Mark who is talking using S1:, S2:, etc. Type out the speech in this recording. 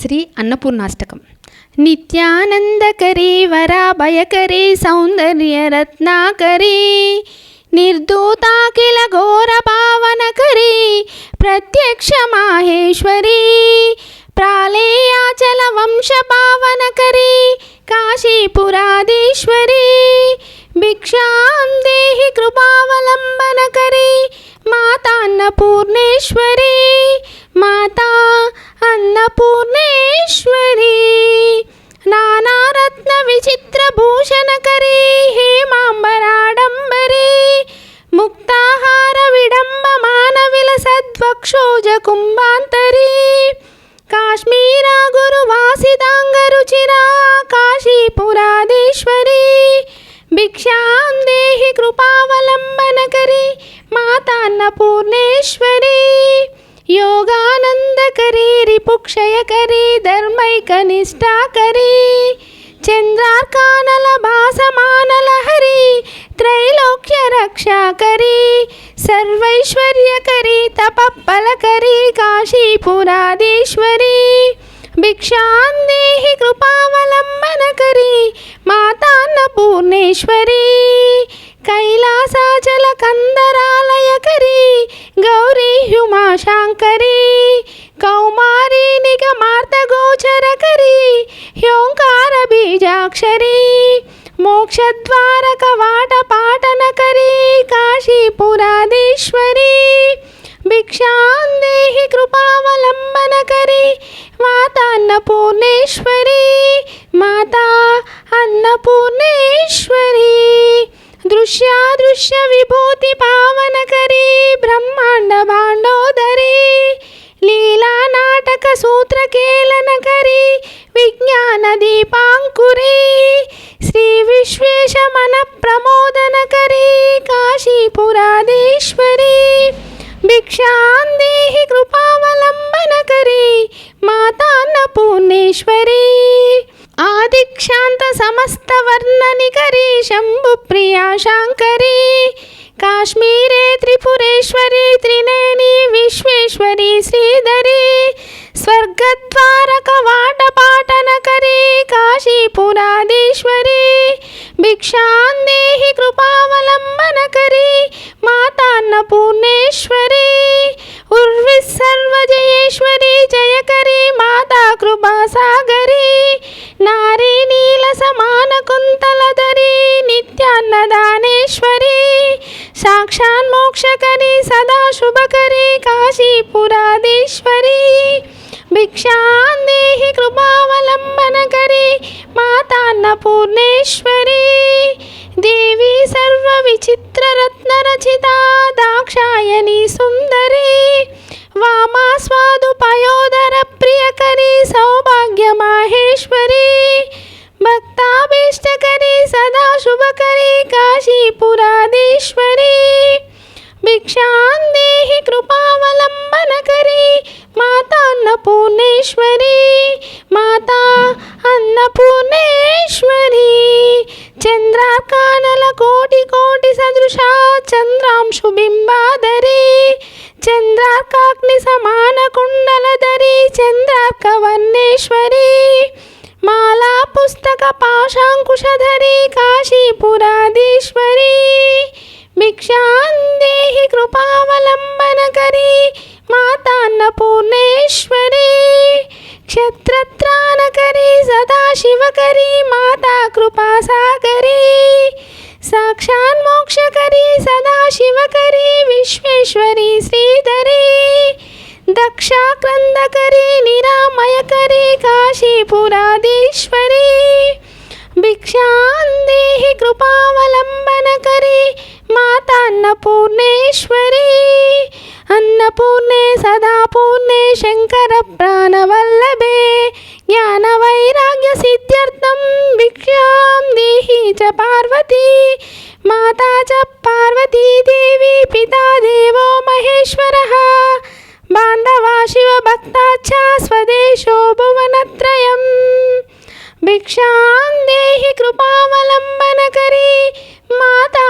S1: శ్రీ అన్నపూర్ణాష్టకం. నిత్యానందకరీ వరాభయకరీ సౌందర్యరత్నాకరీ నిర్దూతాఖిల ఘోర పావనకరీ ప్రత్యక్ష మాహేశ్వరీ ప్రాళేయాచల వంశ పావనకరీ కాశీపురాధీశ్వరీ భిక్షాం దేహి కృపావలంబనకరీ మాతా అన్నపూర్ణేశ్వరీ మాతా అన్నపూర్ణేశ్వరీ యోగానందకరీ రిపుక్షయకరీ ధర్మైకనిష్టాకరీ చంద్రార్కానల భాసమానల హరి త్రైలోక్య రక్షాకరీ సర్వైశ్వర్యకరీ తపప్పలకరీ కాశీపురాధీశ్వరీ భిక్షాం మోక్షద్వారక వాట పాటనకరీ కాశీపురాధీశ్వరీ భిక్షాందేహి కృపావలంబనకరీ మాతా అన్నపూర్ణేశ్వరీ మాతా అన్నపూర్ణేశ్వరీ దృశ్యాదృశ్య విభూతి పావనకరీ బ్రహ్మాండ భాండోదరీ లీలా నాటక సూత్రకేలనకరీ విజ్ఞాన దీపా భిక్షాం దేహి కృపావలంబనకరీ మాతా అన్నపూర్ణేశ్వరీ ఆదిక్షాంత సమస్త వర్ణనికరీ శంభు ప్రియా శాంకరీ. కాశ్మీరే త్రిపురేశ్వరి త్రినేని విశ్వేశ్వరి శ్రీధరి. స్వర్గద్వారక వాటపాటన పాటనకరీ కాశీపురాధీశ్వరి. భిక్షా నిత్యాన్నదానేశ్వరి సాక్షాన్మోక్షకరి సదా శుభకరి కాశీపురాధీశ్వరి భిక్షాందేహి కృపావలంబనకరి మాతా దేవి సర్వ విచిత్ర రత్న రచిత దాక్షాయణి సుందరి వామాస్వాదుపయోదర ప్రియకరి సౌభాగ్య మాహేశ్వరి భక్తాభీష్టకరి కాశీపురాధీశ్వరి భిక్షాం దేహి కృపావలంబనకరి మాతా అన్నపూర్ణేశ్వరి. మాతా అన్నపూర్ణేశ్వరి. చంద్రాకానల కోటి కోటి సదృశ చంద్రాంశు మాలా పుస్తక పాశాంకుశధరి కాశీపురాధీశ్వరీ భిక్షాందేహి కృపావలంబనకరీ మాతాన్నపూర్ణేశ్వరీ మాతా సదాశివకరీ మాతా కృపాసాగరీ సాక్షాన్మోక్షకరీ సదాశివకరీ విశ్వేశ్వరీ శ్రీధరీ దక్షాక్రందకరీ నిరామయకరీ కాశీపురాధీశ్వరి పూర్ణే సదా పూర్ణే శంకర ప్రాణవల్లభే. జ్ఞాన వైరాగ్య సిద్ధ్యర్థం భిక్షాం దేహి చ పార్వతీ. మాతా చ పార్వతీదేవి పితా దేవో మహేశ్వర. బాంధవా శివ శివభక్తాచ్చ స్వదేశో భువనత్రయం. భిక్షాం దేహి కృపావలంబనకరీ. మాతా